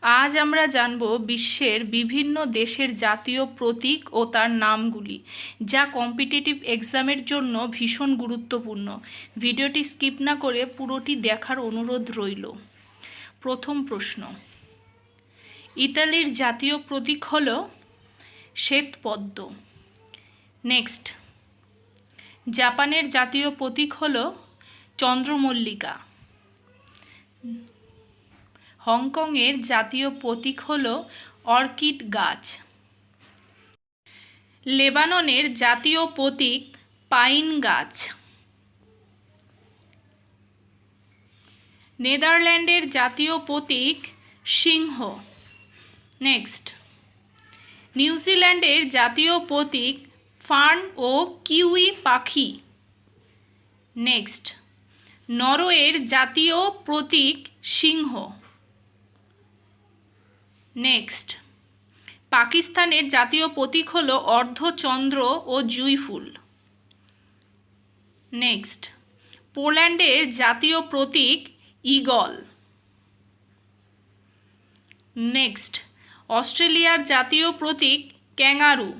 আজ আমরা জানব বিশ্বের বিভিন্ন দেশের জাতীয় প্রতীক ও তার নামগুলি, যা কম্পিটিটিভ এক্সামের জন্য ভীষণ গুরুত্বপূর্ণ। ভিডিওটি স্কিপ না করে পুরোটি দেখার অনুরোধ রইল। প্রথম প্রশ্ন, ইতালির জাতীয় প্রতীক হল শ্বেতপদ্ম। নেক্সট, জাপানের জাতীয় প্রতীক হল চন্দ্রমল্লিকা। হংকংয়ের জাতীয় প্রতীক হল অর্কিড গাছ। লেবাননের জাতীয় প্রতীক পাইন গাছ। নেদারল্যান্ডের জাতীয় প্রতীক সিংহ। নেক্সট। নিউজিল্যান্ডের জাতীয় প্রতীক ফার্ন ও কিউই পাখি। নেক্সট। নরওয়ের জাতীয় প্রতীক সিংহ। নেক্সট পাকিস্তানের জাতীয় প্রতীক হল অর্ধচন্দ্র ও জুঁই ফুল। নেক্সট পোল্যান্ডের জাতীয় প্রতীক ইগল নেক্সট অস্ট্রেলিয়ার জাতীয় প্রতীক ক্যাঙ্গারু।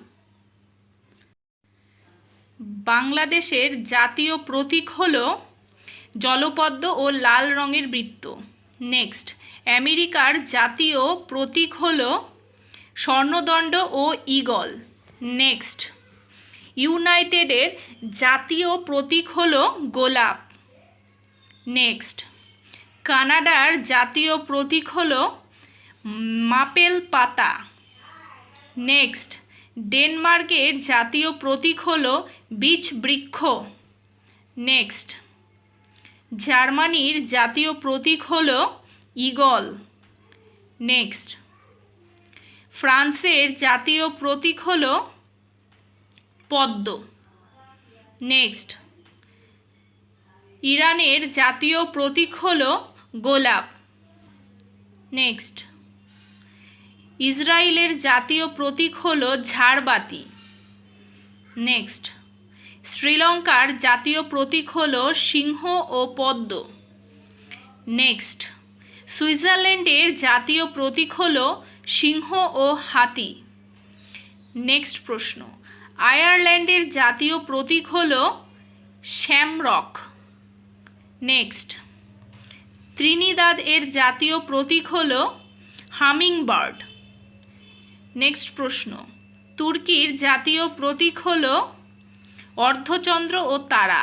বাংলাদেশের জাতীয় প্রতীক হল জলপদ্ম ও লাল রঙের বৃত্ত। নেক্সট আমেরিকার জাতীয় প্রতীক হল স্বর্ণদণ্ড ও ইগল নেক্সট। ইউনাইটেডের জাতীয় প্রতীক হল গোলাপ। নেক্সট। কানাডার জাতীয় প্রতীক হল মাপেল পাতা। নেক্সট। ডেনমার্কের জাতীয় প্রতীক হল বীজ বৃক্ষ। নেক্সট। জার্মানির জাতীয় প্রতীক হল ইগল নেক্সট। ফ্রান্সের জাতীয় প্রতীক হল পদ্ম। নেক্সট। ইরানের জাতীয় প্রতীক হল গোলাপ। নেক্সট। ইসরায়েলের জাতীয় প্রতীক হল ঝাড়বাতি। নেক্সট। শ্রীলঙ্কার জাতীয় প্রতীক হল সিংহ ও পদ্ম। নেক্সট। সুইজারল্যান্ডের জাতীয় প্রতীক হল সিংহ ও হাতি। নেক্সট প্রশ্ন। আয়ারল্যান্ডের জাতীয় প্রতীক হল শ্যামরক। নেক্সট ত্রিনিদাদ এর জাতীয় প্রতীক হল হামিং বার্ড নেক্সট প্রশ্ন। তুর্কির জাতীয় প্রতীক হল অর্ধচন্দ্র ও তারা।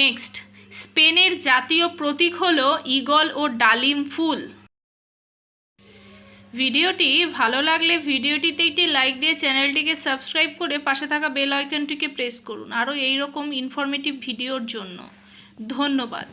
নেক্সট স্পেনের জাতীয় প্রতীক হল ইগল ও ডালিম ফুল। ভিডিওটি ভালো লাগলে ভিডিওটিতে একটি লাইক দিয়ে চ্যানেলটিকে সাবস্ক্রাইব করে পাশে থাকা বেল আইকনটিকে প্রেস করুন। আরও এইরকম ইনফরমেটিভ ভিডিওর জন্য। ধন্যবাদ।